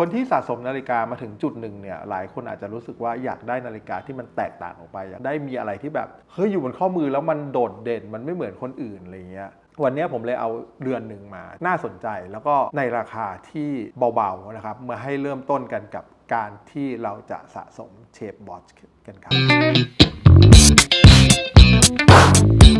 คนที่สะสมนาฬิกามาถึงจุดหนึ่งเนี่ยหลายคนอาจจะรู้สึกว่าอยากได้นาฬิกาที่มันแตกต่างออกไปอยากได้มีอะไรที่แบบเฮ้ยอยู่บนข้อมือแล้วมันโดดเด่นมันไม่เหมือนคนอื่นอะไรเงี้ยวันนี้ผมเลยเอาเรือนหนึ่งมา น่าสนใจแล้วก็ในราคาที่เบาๆนะครับมาให้เริ่มต้นกันกับการที่เราจะสะสมเชฟบอชกันครับ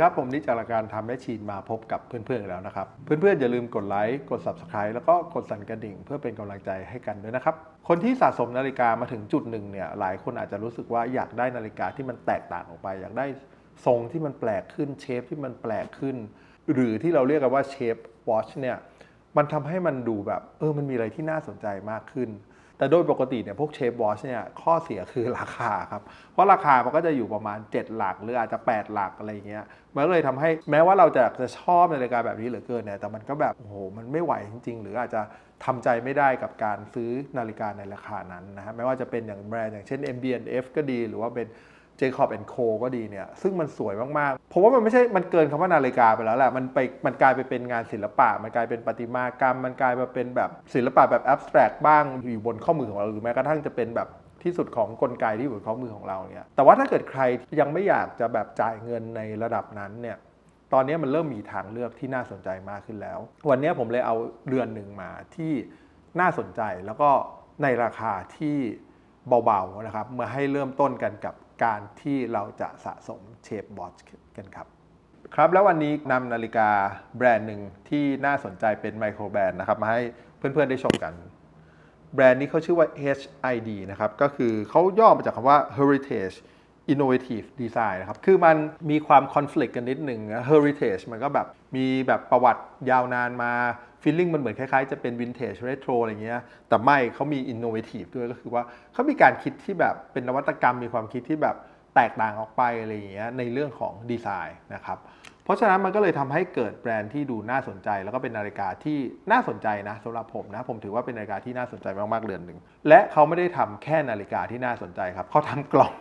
ครับ ผมนิจจากรายการทำแม่ชีนมาพบกับเพื่อนๆแล้วนะครับ เพื่อนๆอย่าลืมกดไลค์กด Subscribe แล้วก็กดสั่นกระดิ่ง เพื่อเป็นกำลังใจให้กันด้วยนะครับ คนที่สะสมนาฬิกามาถึงจุดหนึ่งเนี่ยหลายคนอาจจะรู้สึกว่าอยากได้นาฬิกาที่มันแตกต่างออกไป อยากได้ทรงที่มันแปลกขึ้นเชฟที่มันแปลกขึ้น หรือที่เราเรียกกันว่าเชฟวอชเนี่ยมันทำให้มันดูแบบเออมันมีอะไรที่น่าสนใจมากขึ้น แต่โดยปกติเนี่ยพวกเชฟวอชเนี่ยข้อเสียคือราคาครับ เพราะราคามันก็จะอยู่ประมาณ 7 หลักหรืออาจจะ 8 หลักอะไรเงี้ยมันก็เลยทำให้แม้ว่าเราจะจะชอบนาฬิกาแบบนี้เหลือเกินเนี่ยแต่มันก็แบบโอ้โหมันไม่ไหวจริง ๆ หรืออาจจะทำใจไม่ได้กับการซื้อนาฬิกาในราคานั้นนะฮะไม่ว่าจะเป็นอย่างแบรนด์อย่างเช่น MBNF ก็ดีหรือว่าเป็น Jacob Co ก็ดีเนี่ย ซึ่งมันสวยมากๆ ผมว่ามันไม่ใช่ มันเกินคำว่านาฬิกาไปแล้วแหละ มันไป มันกลายไปเป็นงานศิลปะ มันกลายเป็นประติมากรรม มันกลายมาเป็นแบบศิลปะแบบ abstract บ้าง อยู่บนข้อมือของเรา หรือแม้กระทั่งจะเป็นแบบที่สุดของกลไกที่อยู่บนข้อมือของเราเนี่ย แต่ว่าถ้าเกิดใครยังไม่อยากจะแบบจ่ายเงินในระดับนั้นเนี่ย ตอนนี้มันเริ่มมีทางเลือกที่น่าสนใจมากขึ้นแล้ว วันนี้ผมเลยเอาเรือนหนึ่งมาที่น่าสนใจแล้วก็ในราคาที่เบาๆนะครับมาให้เริ่มต้นกันกับ การที่เราจะสะสมเชฟบอชกันครับ ครับแล้ววันนี้นำนาฬิกาแบรนด์หนึ่งที่น่าสนใจเป็นไมโครแบรนด์นะครับ มาให้เพื่อนๆได้ชมกัน แบรนด์นี้เขาชื่อว่า HID นะครับ ก็คือเขาย่อมาจากคำว่า Heritage Innovative Design นะครับ คือมันมีความ conflict กันนิดหนึ่ง Heritage มันก็แบบมีแบบประวัติยาวนานมา feeling มันเหมือนคล้ายๆ จะเป็น vintage retro อะไรเงี้ย แต่ไม่เขามี innovative ด้วยก็คือว่าเขามีการคิดที่แบบเป็นนวัตกรรมมีความคิดที่แบบแตกต่างออกไปอะไรเงี้ยในเรื่องของดีไซน์นะครับ เพราะฉะนั้นมันก็เลยทำให้เกิดแบรนด์ที่ดูน่าสนใจ แล้วก็เป็นนาฬิกาที่น่าสนใจนะสำหรับผมนะผมถือว่าเป็นนาฬิกาที่น่าสนใจมากๆเรือนหนึ่งและเขาไม่ได้ทำแค่นาฬิกาที่น่าสนใจครับเขาทำกล่อง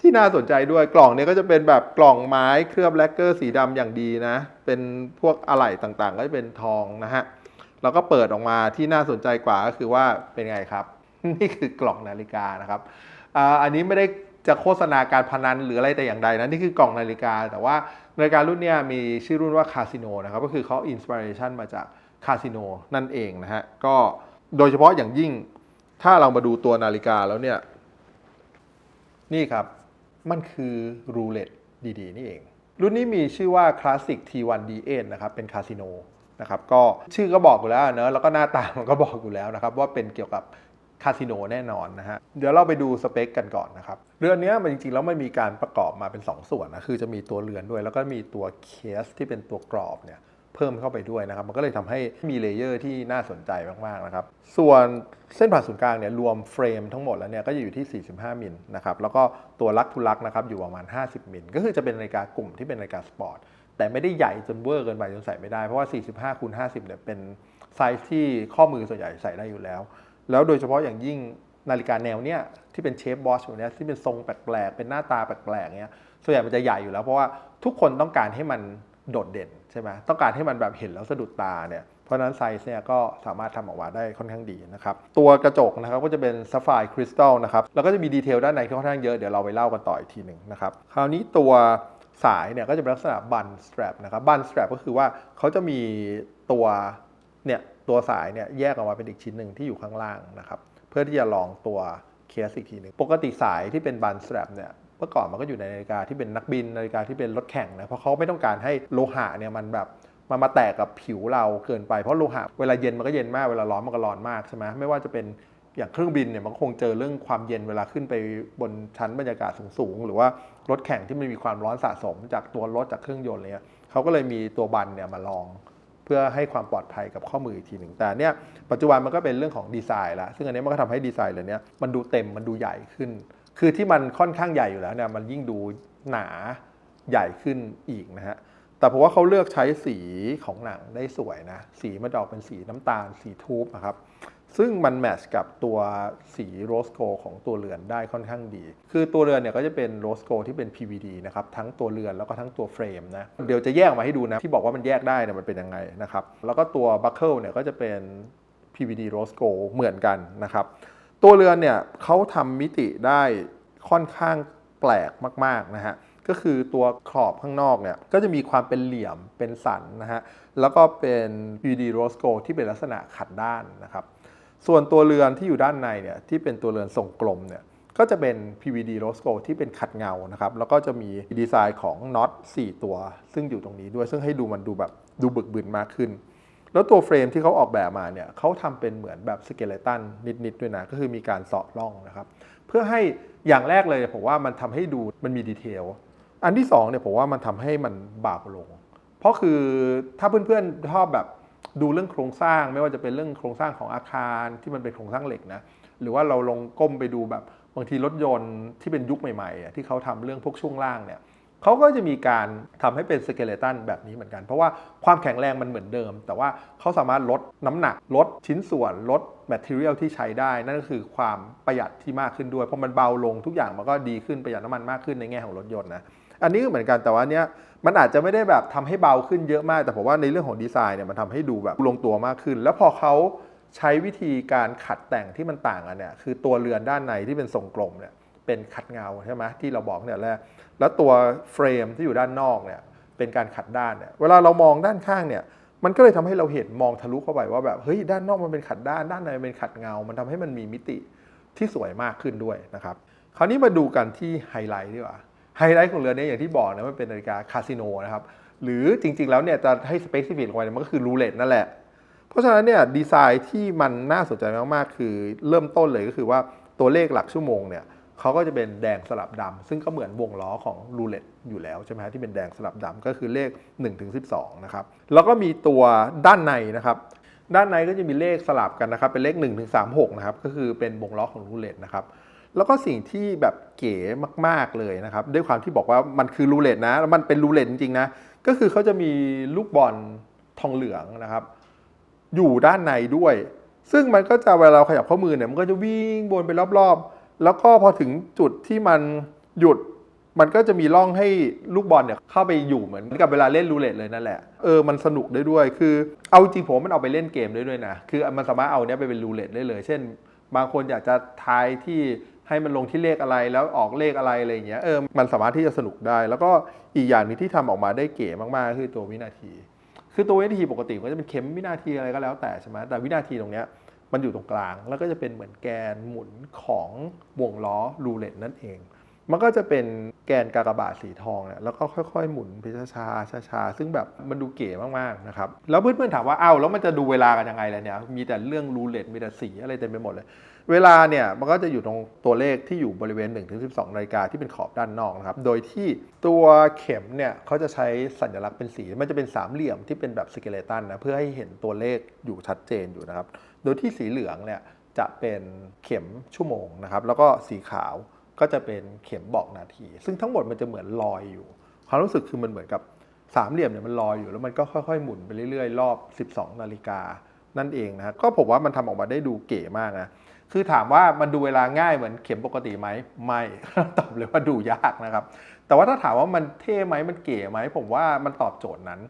ที่น่าสนใจด้วยกล่องเนี้ก็จะเป็นแบบกล่องไม้เคลือบแลกเกอร์สีดำอย่างดีนะ เป็นพวกอะไหล่ต่างๆ ก็จะเป็นทองนะฮะ แล้วก็เปิดออกมาที่น่าสนใจกว่าก็คือว่าเป็นไงครับ นี่คือกล่องนาฬิกานะครับอันนี้ไม่ได้จะโฆษณาการพนันหรืออะไรแต่อย่างใดนะนี่คือกล่องนาฬิกา แต่ว่านาฬิการุ่นนี้มีชื่อรุ่นว่าคาสิโนนะครับก็คือเขาอินสปิเรชันมาจากคาสิโนนั่นเองนะฮะก็โดยเฉพาะอย่างยิ่งถ้าเรามาดูตัวนาฬิกาแล้วเนี่ย นี่ครับ มันคือรูเล็ตดี ๆ นี่เอง รุ่นนี้มีชื่อว่า Classic T1D8 นะครับ เป็นคาสิโน นะครับก็ชื่อก็บอกอยู่แล้วเนอะแล้วก็หน้าตามันก็บอกอยู่แล้วนะครับว่าเป็นเกี่ยวกับคาสิโนแน่นอนนะฮะ เดี๋ยวเราไปดูสเปคกันก่อนนะครับ เรือนนี้มันจริงๆ แล้วมันมีการประกอบมาเป็น 2 ส่วนนะ คือจะมีตัวเรือนด้วย แล้วก็มีตัวเคสที่เป็นตัวกรอบเนี่ยเพิ่มเข้าไปด้วยนะครับ มันก็เลยทำให้มีเลเยอร์ที่น่าสนใจมากๆนะครับ ส่วนเส้นผ่านศูนย์กลางเนี่ยรวมเฟรมทั้งหมดแล้วเนี่ยก็จะอยู่ที่ 45 มิลนะครับ แล้วก็ตัวลักทุลักนะครับอยู่ประมาณ 50 มิล ก็คือจะเป็นนาฬิกากลุ่มที่เป็นนาฬิกาสปอร์ต แต่ไม่ได้ใหญ่จนเวอร์เกินไปจนใส่ไม่ได้ เพราะว่า 45คูณ50เนี่ยเป็นไซส์ที่ข้อมือส่วนใหญ่ใส่ได้อยู่แล้ว แล้วโดยเฉพาะอย่างยิ่งนาฬิกาแนวเนี้ยที่เป็นเชฟบอชแบบเนี้ยที่เป็นทรงแปลกๆเป็นหน้าตาแปลกๆเนี้ยส่วนใหญ่มันจะใหญ่อยู่แล้ว เพราะว่าทุกคนต้องการให้มันโดดเด่นใช่ไหมต้องการให้มันแบบเห็นแล้วสะดุดตาเนี่ยเพราะนั้นไซส์เนี่ยก็สามารถทำออกมาได้ค่อนข้างดีนะครับ ตัวกระจกนะครับก็จะเป็นซัฟไฟคริสตัลนะครับแล้วก็จะมีดีเทลด้านในค่อนข้างเยอะเดี๋ยวเราไปเล่ากันต่ออีกทีหนึ่งนะครับคราวนี้ตัว สายเนี่ยก็จะเป็นลักษณะบันสแตรปนะครับบันสแตรปก็คือว่าเขาจะมีตัวเนี่ยตัวสายเนี่ยแยกออกมาเป็นอีกชิ้นหนึ่งที่อยู่ข้างล่างนะครับเพื่อที่จะรองตัวเคสอีกทีหนึ่งปกติสายที่เป็นบันสแตรปเนี่ยเมื่อก่อนมันก็อยู่ในนาฬิกาที่เป็นนักบินนาฬิกาที่เป็นรถแข่งนะเพราะเขาไม่ต้องการให้โลหะเนี่ยมันแบบมันมาแตกกับผิวเราเกินไปเพราะโลหะเวลาเย็นมันก็เย็นมากเวลาร้อนมันก็ร้อนมากใช่ไหมไม่ว่าจะเป็น อย่างเครื่องบินเนี่ยมันก็คงเจอเรื่องความเย็นเวลาขึ้นไปบนชั้นบรรยากาศสูงๆ หรือว่ารถแข่งที่มันมีความร้อนสะสม จากตัวรถจากเครื่องยนต์เนี่ยเขาก็เลยมีตัวบันเนี่ยมาลอง เพื่อให้ความปลอดภัยกับข้อมืออีกทีหนึ่งแต่เนี่ยปัจจุบันมันก็เป็นเรื่องของดีไซน์ละซึ่งอันนี้มันก็ทำให้ดีไซน์เหล่านี้มันดูเต็มมันดูใหญ่ขึ้น คือที่มันค่อนข้างใหญ่อยู่แล้วเนี่ยมันยิ่งดูหนาใหญ่ขึ้นอีกนะฮะ แต่ผมว่าเขาเลือกใช้สีของหนังได้สวยนะ สีมันจะออกเป็นสีน้ำตาล สีทูบนะครับ ซึ่งมันแมทช์กับตัวสีโรสโกของตัวเรือนได้ค่อนข้างดี คือตัวเรือนเนี่ยก็จะเป็นโรสโกที่เป็น PVD นะครับ ทั้งตัวเรือนแล้วก็ทั้งตัวเฟรมนะ เดี๋ยวจะแยกมาให้ดูนะ ที่บอกว่ามันแยกได้เนี่ยมันเป็นยังไงนะครับ แล้วก็ตัวบัคเกิลเนี่ยก็จะเป็น PVD Rose Gold เหมือนกันนะครับ ตัวเรือนเนี่ยเขาทำมิติได้ค่อนข้างแปลกมากๆนะฮะ ก็คือตัวขอบข้างนอกเนี่ยก็จะมีความเป็นเหลี่ยมเป็นสันนะฮะแล้วก็เป็น PVD Rose Gold ที่เป็นลักษณะขัดด้านนะครับส่วนตัวเรือนที่อยู่ด้านในเนี่ยที่เป็นตัวเรือนทรงกลมเนี่ยก็จะเป็น PVD Rose Gold ที่เป็นขัดเงานะครับแล้วก็จะมีดีไซน์ของน็อต4ตัว ซึ่งอยู่ตรงนี้ด้วยซึ่งให้ดูมันดูแบบดูบึกบึนมากขึ้น แล้วตัวเฟรมที่เขาออกแบบมาเนี่ยเขาทำเป็นเหมือนแบบสเกเลตันนิดๆด้วยนะก็คือมีการเสาะร่องนะครับ เพื่อให้อย่างแรกเลยผมว่ามันทำให้ดูมันมีดีเทล อันที่สองเนี่ยผมว่ามันทำให้มันบางลง เพราะคือถ้าเพื่อนๆชอบแบบดูเรื่องโครงสร้างไม่ว่าจะเป็นเรื่องโครงสร้างของอาคารที่มันเป็นโครงสร้างเหล็กนะหรือว่าเราลงก้มไปดูแบบบางทีรถยนต์ที่เป็นยุคใหม่ๆที่เขาทำเรื่องพวกช่วงล่างเนี่ยเขาก็จะมีการทำให้เป็นสเกเลตันแบบนี้เหมือนกัน เพราะว่าความแข็งแรงมันเหมือนเดิม แต่ว่าเขาสามารถลดน้ำหนัก ลดชิ้นส่วน ลดแมทเทียลที่ใช้ได้ นั่นก็คือความประหยัดที่มากขึ้นด้วย เพราะมันเบาลงทุกอย่างมันก็ดีขึ้นประหยัดน้ำมันมากขึ้นในแง่ของรถยนต์นะ อันนี้ก็เหมือนกันแต่ว่าเนี้ยมันอาจจะไม่ได้แบบทำให้เบาขึ้นเยอะมาก แต่ผมว่าในเรื่องของดีไซน์เนี่ยมันทำให้ดูแบบลงตัวมากขึ้น แล้วพอเขาใช้วิธีการขัดแต่งที่มันต่างกันเนี่ยคือตัวเรือนด้านในที่เป็นทรงกลมเนี่ยเป็นขัดเงาใช่ไหมที่เราบอกเนี่ยแรกแล้วตัวเฟรมที่อยู่ด้านนอกเนี่ยเป็นการขัดด้านเนี่ยเวลาเรามองด้านข้างเนี่ยมันก็เลยทำให้เราเห็นมองทะลุเข้าไปว่าแบบเฮ้ยด้านนอกมันเป็นขัดด้านด้านในมันเป็นขัดเงา มันทำให้มันมีมิติที่สวยมากขึ้นด้วยนะครับ คราวนี้มาดูกันที่ไฮไลท์ดีกว่า ไฮไลท์ของเรือเนี้อย่างที่บอกนะมันเป็นนาฬิกาคาสิโนนะครับหรือจริงๆแล้วเนี่ยจะให้สเปซิฟิกลงไปมันก็คือรูเล็ตนั่นแหละ เพราะฉะนั้นเนี่ยดีไซน์ที่มันน่าสนใจมากๆ คือเริ่มต้นเลยก็คือว่าตัวเลขหลักชั่วโมงเนี่ยเขาก็จะเป็นแดงสลับดำซึ่งก็เหมือนวงล้อของรูเล็ตอยู่แล้วใช่ไหมที่เป็นแดงสลับดำก็คือเลข1ถึง12นะครับแล้วก็มีตัวด้านในนะครับด้านในก็จะมีเลขสลับกันนะครับเป็นเลข1ถึง36นะครับก็คือเป็นวงล้อของรูเล็ตนะครับ แล้วก็สิ่งที่แบบเก๋มาก ๆเลยนะครับ ด้วยความที่บอกว่ามันคือรูเล็ตนะแล้วมันเป็นรูเล็ตจริงๆนะ ก็คือเขาจะมีลูกบอลทองเหลืองนะครับ อยู่ด้านในด้วย ซึ่งมันก็จะเวลาเราขยับข้อมือเนี่ยมันก็จะวิ่งวนไปรอบๆ แล้วก็พอถึงจุดที่มันหยุดมันก็จะมีร่องให้ลูกบอลเนี่ยเข้าไปอยู่เหมือนกับเวลาเล่นรูเล็ตเลยนั่นแหละ เออ มันสนุกได้ด้วย คือ เอาจริงผมว่มันเอาไปเล่นเกมได้ด้วยนะ คือมันสามารถเอาเนี้ยไปเป็นรูเล็ตได้เลย เช่น บางคนอยากจะทายที่ ให้มันลงที่เลขอะไรแล้วออกเลขอะไรอะไรอย่างเงี้ยเออมันสามารถที่จะสนุกได้ แล้วก็อีกอย่างนึงที่ทำออกมาได้เก๋มากๆ คือตัววินาที คือตัววินาทีปกติก็จะเป็นเข็มวินาทีอะไรก็แล้วแต่ใช่ไหมแต่วินาทีตรงเนี้ยมันอยู่ตรงกลาง แล้วก็จะเป็นเหมือนแกนหมุนของวงล้อรูเล็ตนั่นเอง มันก็จะเป็นแกนกากบาทสีทองเนี่ยแล้วก็ค่อยๆ หมุนไปช้าๆช้าๆซึ่งแบบมันดูเก๋มากๆนะครับแล้วเพื่อนๆถามว่าอ้าวแล้วมันจะดูเวลากันยังไงล่ะเนี่ยมีแต่เรื่องรูเล็ตมีแต่สีอะไรเต็มไปหมดเลย เวลาเนี่ยมันก็จะอยู่ตรงตัวเลขที่อยู่บริเวณ 1-12นาฬิกาที่เป็นขอบด้านนอกนะครับโดยที่ตัวเข็มเนี่ยเขาจะใช้สัญลักษณ์เป็นสี มันจะเป็นสามเหลี่ยมที่เป็นแบบสเกเลตันนะเพื่อให้เห็นตัวเลขอยู่ชัดเจนอยู่นะครับโดยที่สีเหลืองเนี่ยจะเป็นเข็มชั่วโมงนะครับแล้วก็สีขาว ก็จะเป็นเข็มบอกนาที ซึ่งทั้งหมดมันจะเหมือนลอยอยู่ ความรู้สึกคือมันเหมือนกับสามเหลี่ยมเนี่ยมันลอยอยู่แล้วมันก็ค่อยๆหมุนไปเรื่อยๆ รอบ 12 นาฬิกานั่นเองนะก็ผมว่ามันทำออกมาได้ดูเก๋มากนะคือถามว่ามันดูเวลาง่ายเหมือนเข็มปกติไหมไม่ ตอบเลยว่าดูยากนะครับ แต่ว่าถ้าถามว่ามันเท่ไหมมันเก๋ไหมผมว่ามันตอบโจทย์นั้น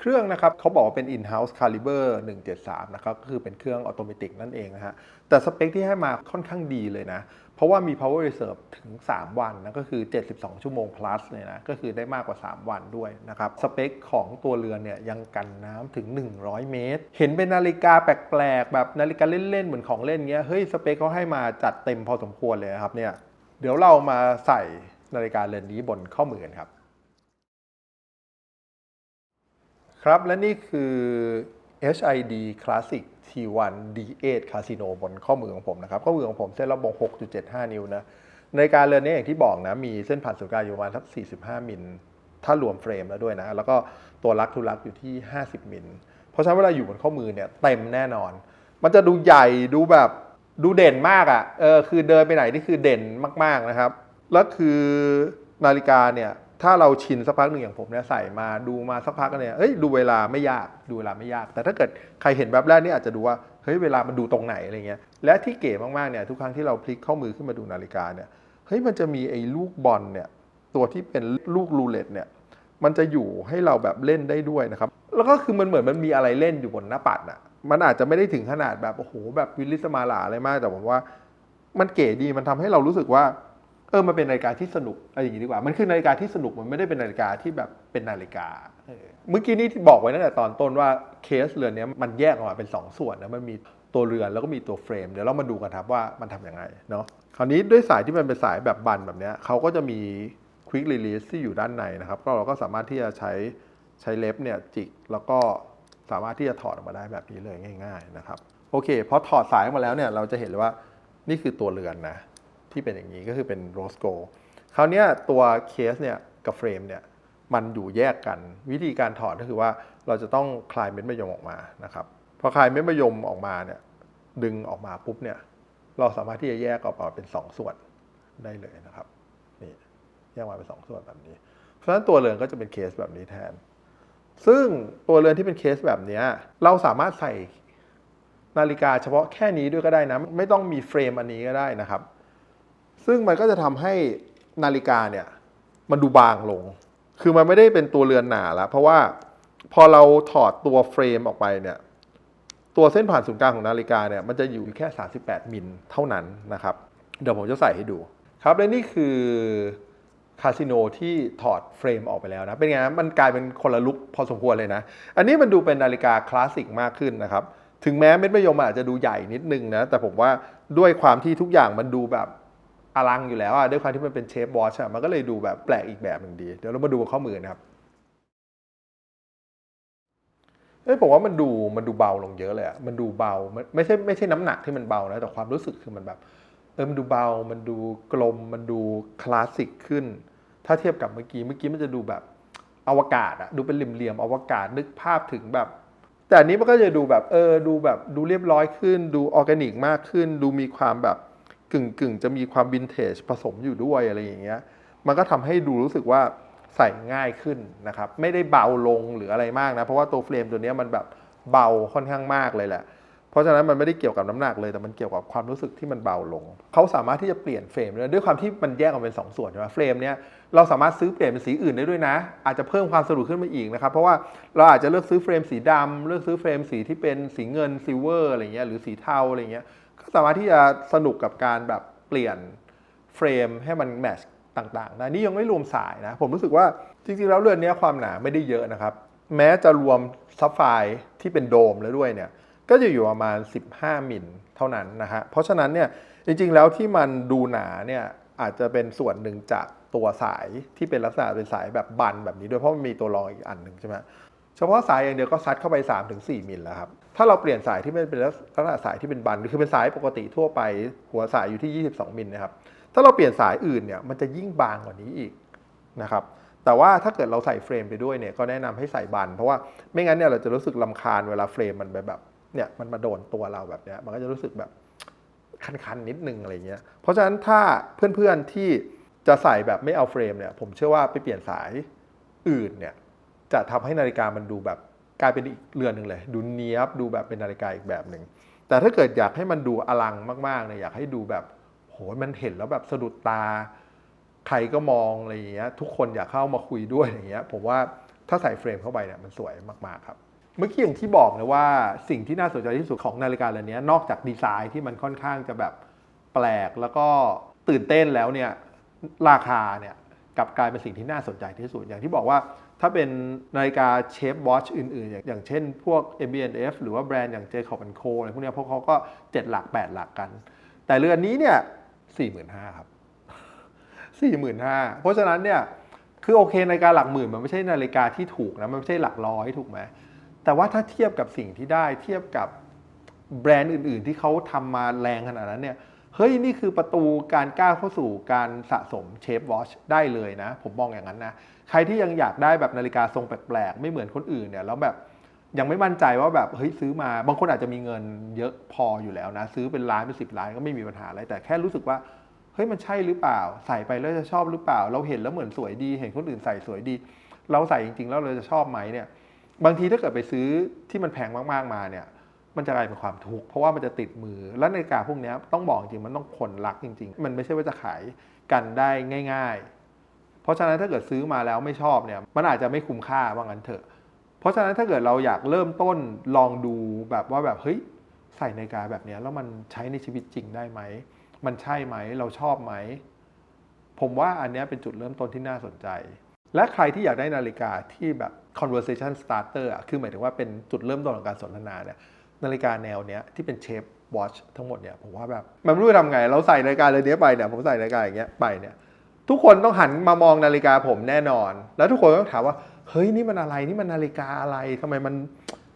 เครื่องนะครับเขาบอกว่าเป็น in-house caliber 173 นะครับก็คือเป็นเครื่องออโตเมติกนั่นเองนะฮะแต่สเปคที่ให้มาค่อนข้างดีเลยนะ เพราะว่ามี power reserve ถึง 3 วันนะก็คือ 72 ชั่วโมง plus เลยนะก็คือได้มากกว่า 3 วันด้วยนะครับ สเปคของตัวเรือเนี่ยยังกันน้ำถึง 100 เมตร เห็นเป็นนาฬิกาแปลกๆ แบบนาฬิกาเล่น ๆ เหมือนของเล่นเงี้ย เฮ้ย สเปคเขาให้มาจัดเต็มพอสมควรเลยครับเนี่ย เดี๋ยวเรามาใส่นาฬิกาเรือนนี้บนข้อมือกันครับ ครับและนี่คือ HID Classic T1 D8 Casino บนข้อมือของผมนะครับ ข้อมือของผมเส้นรอบวง6.75 นิ้วนะ ในการเรือนนี้อย่างที่บอกนะ มีเส้นผ่านศูนย์กลางอยู่ประมาณสัก 45 มิล ถ้ารวมเฟรมแล้วด้วยนะ แล้วก็ตัวลักทุลักอยู่ที่ 50 มิล เพราะฉะนั้นเวลาอยู่บนข้อมือเนี่ยเต็มแน่นอน มันจะดูใหญ่ดูแบบดูเด่นมากอะ่ะ เออคือเดินไปไหนนี่คือเด่นมากๆนะครับ แล้วคือนาฬิกาเนี่ย ถ้าเราชินสักพักหนึ่งอย่างผมเนี่ยใส่มาดูมาสักพักเนี่ยเอ้ยดูเวลาไม่ยากดูเวลาไม่ยาก แต่ถ้าเกิดใครเห็นแบบแรกนี่อาจจะดูว่าเฮ้ยเวลามันดูตรงไหนอะไรเงี้ยและที่เก๋มากๆเนี่ยทุกครั้งที่เราพลิกข้อมือขึ้นมาดูนาฬิกาเนี่ยเฮ้ยมันจะมีไอ้ลูกบอลเนี่ยตัวที่เป็นลูกรูเล็ตเนี่ยมันจะอยู่ให้เราแบบเล่นได้ด้วยนะครับแล้วก็คือมันเหมือนมันมีอะไรเล่นอยู่บนหน้าปัดอะมันอาจจะไม่ได้ถึงขนาดแบบโอ้โหแบบวิลลิสมาลาอะไรมากแต่ผมว่า มันเก๋ดีมันทำให้เรารู้สึกว่า ออมันเป็นนาฬิกาที่สนุกอะไรอย่างนี้ดีกว่า มันคือนาฬิกาที่สนุกมันไม่ได้เป็นนาฬิกาที่แบบเป็นนาฬิกาเมื่อกี้นี่ที่บอกไว้ตั้งแต่ตอนต้นว่าเคสเรือนนี้มันแยกออกมาเป็น 2 ส่วนนะมันมีตัวเรือนแล้วก็มีตัวเฟรมเดี๋ยวเรามาดูกันครับว่ามันทำยังไงเนาะคราวนี้ด้วยสายที่มันเป็นสายแบบบันแบบนี้เขาก็จะมี quick release ที่อยู่ด้านในนะครับก็เราก็สามารถที่จะใช้ใช้เล็บเนี่ยจิกแล้วก็สามารถที่จะถอดออกมาได้แบบนี้เลยง่าย ๆนะครับ โอเคพอถอดสายออกมาแล้วเนี่ยเราจะเห็นเลยว่านี่คือตัวเรือนนะ ที่เป็นอย่างนี้ก็คือเป็นโรสโกคราวนี้ตัวเคสเนี่ยกับเฟรมเนี่ยมันอยู่แยกกัน วิธีการถอดก็คือว่าเราจะต้องคลายเม็ดมะยมออกมานะครับพอคลายเม็ดมะยมออกมาเนี่ยดึงออกมาปุ๊บเนี่ยเราสามารถที่จะแยกออกมาเป็น 2 ส่วนได้เลยนะครับนี่แยกมาเป็น 2 ส่วนแบบนี้ เพราะฉะนั้นตัวเรือนก็จะเป็นเคสแบบนี้แทน ซึ่งตัวเรือนที่เป็นเคสแบบนี้เราสามารถใส่นาฬิกาเฉพาะแค่นี้ด้วยก็ได้นะ ไม่ต้องมีเฟรมอันนี้ก็ได้นะครับ ซึ่งมันก็จะทำให้นาฬิกาเนี่ยมันดูบางลง คือมันไม่ได้เป็นตัวเรือนหนาแล้ว เพราะว่าพอเราถอดตัวเฟรมออกไปเนี่ย ตัวเส้นผ่านศูนย์กลางของนาฬิกาเนี่ยมันจะอยู่แค่ 38 มิลเท่านั้นนะครับ เดี๋ยวผมจะใส่ให้ดูครับและนี่คือคาสิโนที่ถอดเฟรมออกไปแล้วนะ เป็นไงมันกลายเป็นคนละลุกพอสมควรเลยนะ อันนี้มันดูเป็นนาฬิกาคลาสสิกมากขึ้นนะครับ ถึงแม้เม็ดมะยมอาจจะดูใหญ่นิดนึงนะ แต่ผมว่าด้วยความที่ทุกอย่างมันดูแบบ อลังอยู่แล้วอะด้วยความที่มันเป็นเชฟวอชอะมันก็เลยดูแบบแปลกอีกแบบหนึ่งดี เดี๋ยวเรามาดูข้อมือนะครับเอ้ยผมว่ามันดูมันดูเบาลงเยอะเลยอะมันดูเบามันไม่ใช่ไม่ใช่น้ำหนักที่มันเบานะแต่ความรู้สึกคือมันแบบเออมันดูเบา มันดูกลม มันดูคลาสสิกขึ้น ถ้าเทียบกับเมื่อกี้เมื่อกี้มันจะดูแบบอวกาศอะดูเป็นเหลี่ยมๆอวกาศนึกภาพถึงแบบ แต่อันนี้มันก็จะดูแบบเออดูแบบดูเรียบร้อยขึ้น ดูออร์แกนิกมากขึ้น ดูมีความแบบ กึ่งกึ่งจะมีความวินเทจผสมอยู่ด้วยอะไรอย่างเงี้ย มันก็ทำให้ดูรู้สึกว่าใส่ง่ายขึ้นนะครับ ไม่ได้เบาลงหรืออะไรมากนะ เพราะว่าตัวเฟรมตัวนี้มันแบบเบาค่อนข้างมากเลยแหละ เพราะฉะนั้นมันไม่ได้เกี่ยวกับน้ำหนักเลย แต่มันเกี่ยวกับความรู้สึกที่มันเบาลง เขาสามารถที่จะเปลี่ยนเฟรมด้วยด้วยความที่มันแยกออกเป็นสองส่วนใช่ไหมเฟรมเนี้ยเราสามารถซื้อเปลี่ยนเป็นสีอื่นได้ด้วยนะ อาจจะเพิ่มความสะดวกขึ้นมาอีกนะครับ เพราะว่าเราอาจจะเลือกซื้อเฟรมสีดำเลือกซื้อเฟรมสีที่เป็นสีเงินซิลเวอร์อะไรเงี้ย หรือสีเทาอะไรเงี้ย ก็สามารถที่จะสนุกกับการแบบเปลี่ยนเฟรมให้มันแมทช์ต่างๆนะนี่ยังไม่รวมสายนะ ผมรู้สึกว่าจริงๆ แล้วเรือนนี้ความหนาไม่ได้เยอะนะครับ แม้จะรวมซับไฟร์ที่เป็นโดมแล้วด้วยเนี่ย ก็จะอยู่ประมาณ 15 มิลเท่านั้นนะฮะ เพราะฉะนั้นเนี่ยจริงๆ แล้วที่มันดูหนาเนี่ยอาจจะเป็นส่วนหนึ่งจากตัวสายที่เป็นลักษณะเป็นสายแบบบันแบบนี้ด้วยเพราะมันมีตัวรองอีกอันหนึ่งใช่ไหม เฉพาะสายอย่างเดียวก็ซัดเข้าไป 3-4 มิลแล้วครับ ถ้าเราเปลี่ยนสายที่ไมันเป็นลักษณะสายที่เป็นบันคือเป็นสายปกติทั่วไป หัวสายอยู่ที่ 22 มิลนะครับ ถ้าเราเปลี่ยนสายอื่นเนี่ยมันจะยิ่งบางกว่านี้อีกนะครับ แต่ว่าถ้าเกิดเราใส่เฟรมไปด้วยเนี่ยก็แนะนำให้ใส่บัน เพราะว่าไม่งั้นเนี่ยเราจะรู้สึกลำคาญเวลาเฟรมมันไปแบบเนี่ยมันมาโดนตัวเราแบบเนี้ยมันก็จะรู้สึกแบบคันๆนิดนึงอะไรเงี้ย เพราะฉะนั้นถ้าเพื่อนๆที่จะใส่แบบไม่เอาเฟรมเนี่ยผมเชื่อว่าไปเปลี่ยนสายอื่นเนี่ย จะทำให้นาฬิกามันดูแบบกลายเป็นอีกเรือนหนึ่งเลย ดูเนี้ยบดูแบบเป็นนาฬิกาอีกแบบหนึ่งแต่ถ้าเกิดอยากให้มันดูอลังมากๆเนี่ยอยากให้ดูแบบโหมันเห็นแล้วแบบสะดุดตา ใครก็มองอะไรอย่างเงี้ยทุกคนอยากเข้ามาคุยด้วยอย่างเงี้ยผมว่าถ้าใส่เฟรมเข้าไปเนี่ยมันสวยมากๆครับ เมื่อกี้อย่างที่บอกนะว่าสิ่งที่น่าสนใจที่สุดของนาฬิกาเรือนนี้นอกจากดีไซน์ที่มันค่อนข้างจะแบบแปลกแล้วก็ตื่นเต้นแล้วเนี่ยราคาเนี่ยกลับกลายเป็นสิ่งที่น่าสนใจที่สุด อย่างที่บอกว่า ถ้าเป็นนาฬิกาเชฟวอชอื่น ๆ อย่างเช่นพวก MBNF หรือว่าแบรนด์อย่าง Jacob Co อะไรพวกนี้พวกเขาก็ 7 หลัก 8 หลักกัน แต่เรือนนี้เนี่ย45,000ครับสี่หมื่นห้าเพราะฉะนั้นเนี่ยคือโอเคนาฬิกาหลักหมื่นมันไม่ใช่นาฬิกาที่ถูกนะมันไม่ใช่หลักร้อยถูกไหมแต่ว่าถ้าเทียบกับสิ่งที่ได้เทียบกับแบรนด์อื่น ๆ ที่เขาทำมาแรงขนาดนั้นเนี่ย เฮ้ย นี่คือประตูการก้าวเข้าสู่การสะสมเชฟวอชได้เลยนะ ผมมองอย่างนั้นนะ ใครที่ยังอยากได้แบบนาฬิกาทรงแปลกๆ ไม่เหมือนคนอื่นเนี่ยแล้วแบบยังไม่มั่นใจว่าแบบเฮ้ยซื้อมาบางคนอาจจะมีเงินเยอะพออยู่แล้วนะ ซื้อเป็นล้านเป็นสิบล้านก็ไม่มีปัญหาอะไรแต่แค่รู้สึกว่าเฮ้ยมันใช่หรือเปล่า ใส่ไปแล้วจะชอบหรือเปล่า เราเห็นแล้วเหมือนสวยดี เห็นคนอื่นใส่สวยดี เราใส่จริงๆแล้วเราจะชอบไหมเนี่ย บางทีถ้าเกิดไปซื้อที่มันแพงมากๆมาเนี่ย มันจะกลายเป็นความทุกข์เพราะว่ามันจะติดมือ และนาฬิกาพวกนี้ต้องบอกจริงมันต้องคนรักจริง ๆ มันไม่ใช่ว่าจะขายกันได้ง่าย ๆ เพราะฉะนั้นถ้าเกิดซื้อมาแล้วไม่ชอบเนี่ยมันอาจจะไม่คุ้มค่าว่างั้นเถอะ เพราะฉะนั้นถ้าเกิดเราอยากเริ่มต้นลองดูแบบว่าแบบเฮ้ยใส่นาฬิกาแบบนี้แล้วมันใช้ในชีวิตจริงได้ไหมมันใช่ไหมเราชอบไหมผมว่าอันนี้เป็นจุดเริ่มต้นที่น่าสนใจ และใครที่อยากได้นาฬิกาที่แบบ conversation starter อะคือหมายถึงว่าเป็นจุดเริ่มต้นของการสนทนาเนี่ย นาฬิกาแนวเนี้ยที่เป็นเชฟวอชทั้งหมดเนี่ยผมว่าแบบมันไม่รู้จะทำไง เราใส่นาฬิกาเลยเนี้ยไปเนี่ยผมใส่นาฬิกาอย่างเงี้ยไปเนี่ยทุกคนต้องหันมามองนาฬิกาผมแน่นอน แล้วทุกคนต้องถามว่าเฮ้ยนี่มันอะไรนี่มันนาฬิกาอะไรทำไมมัน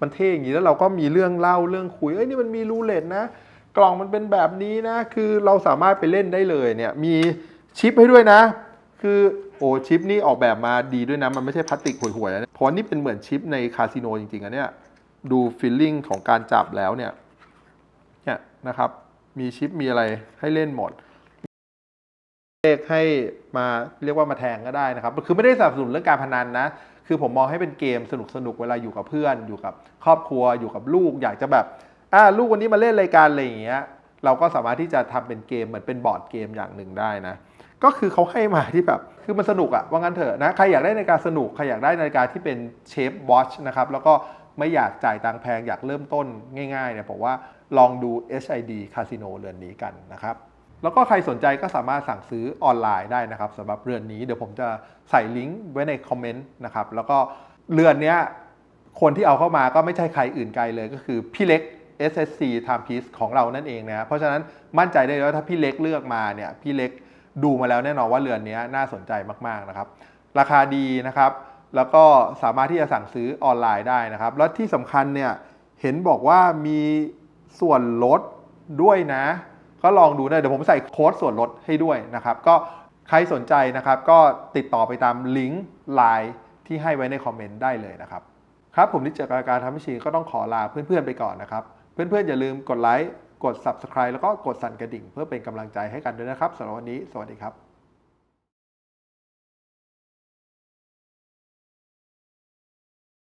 มันเท่อย่างนี้แล้วเราก็มีเรื่องเล่าเรื่องคุยเอ้ยนี่มันมีรูเล็ตนะ กล่องมันเป็นแบบนี้นะ คือเราสามารถไปเล่นได้เลยเนี่ยมีชิปให้ด้วยนะ คือโอ้ชิปนี่ออกแบบมาดีด้วยนะมันไม่ใช่พลาสติกห่วยๆนะเพราะว่านี่เป็นเหมือนชิปในคาสิโนจริงๆอะเนี่ย ดูฟีลลิ่งของการจับแล้วเนี่ยเนี่ยนะครับมีชิปมีอะไรให้เล่นหมดเลขให้มาเรียกว่ามาแทงก็ได้นะครับ คือไม่ได้สนับสนุนเรื่องการพนันนะ คือผมมองให้เป็นเกมสนุกสนุกๆเวลาอยู่กับเพื่อน อยู่กับครอบครัว อยู่กับลูก อยากจะแบบอ่าลูกวันนี้มาเล่นรายการอะไรอย่างเงี้ย เราก็สามารถที่จะทำเป็นเกมเหมือนเป็นบอร์ดเกมอย่างหนึ่งได้นะ ก็คือเขาให้มาที่แบบ คือมันสนุกอะว่างั้นเถอะนะ ใครอยากได้นาฬิกาสนุก ใครอยากได้นาฬิกาที่เป็นเชฟวอชนะครับ แล้วก็ ไม่อยากจ่ายตังแพงอยากเริ่มต้นง่ายๆเนี่ยผมว่าลองดู HID Casino เรือนนี้กันนะครับ แล้วก็ใครสนใจก็สามารถสั่งซื้อออนไลน์ได้นะครับสำหรับเรือนนี้เดี๋ยวผมจะใส่ลิงก์ไว้ในคอมเมนต์นะครับแล้วก็เรือนเนี้ยคนที่เอาเข้ามาก็ไม่ใช่ใครอื่นไกลเลยก็คือพี่เล็ก SSC Timepiece ของเรานั่นเองนะเพราะฉะนั้นมั่นใจได้เลยว่าถ้าพี่เล็กเลือกมาเนี่ยพี่เล็กดูมาแล้วแน่นอนว่าเรือนนี้น่าสนใจมากๆนะครับ ราคาดีนะครับ แล้วก็สามารถที่จะสั่งซื้อออนไลน์ได้นะครับ แล้วที่สำคัญเนี่ยเห็นบอกว่ามีส่วนลดด้วยนะ ก็ลองดูนะเดี๋ยวผมใส่โค้ดส่วนลดให้ด้วยนะครับ ก็ใครสนใจนะครับก็ติดต่อไปตามลิงก์ไลน์ที่ให้ไว้ในคอมเมนต์ได้เลยนะครับ ครับผมนิจจากการทำให้ชีก็ต้องขอลาเพื่อนๆไปก่อนนะครับ เพื่อนๆอย่าลืมกดไลค์กด Subscribe แล้วก็กดสั่นกระดิ่ง เพื่อเป็นกำลังใจให้กันด้วยนะครับสำหรับวันนี้ สวัสดีครับ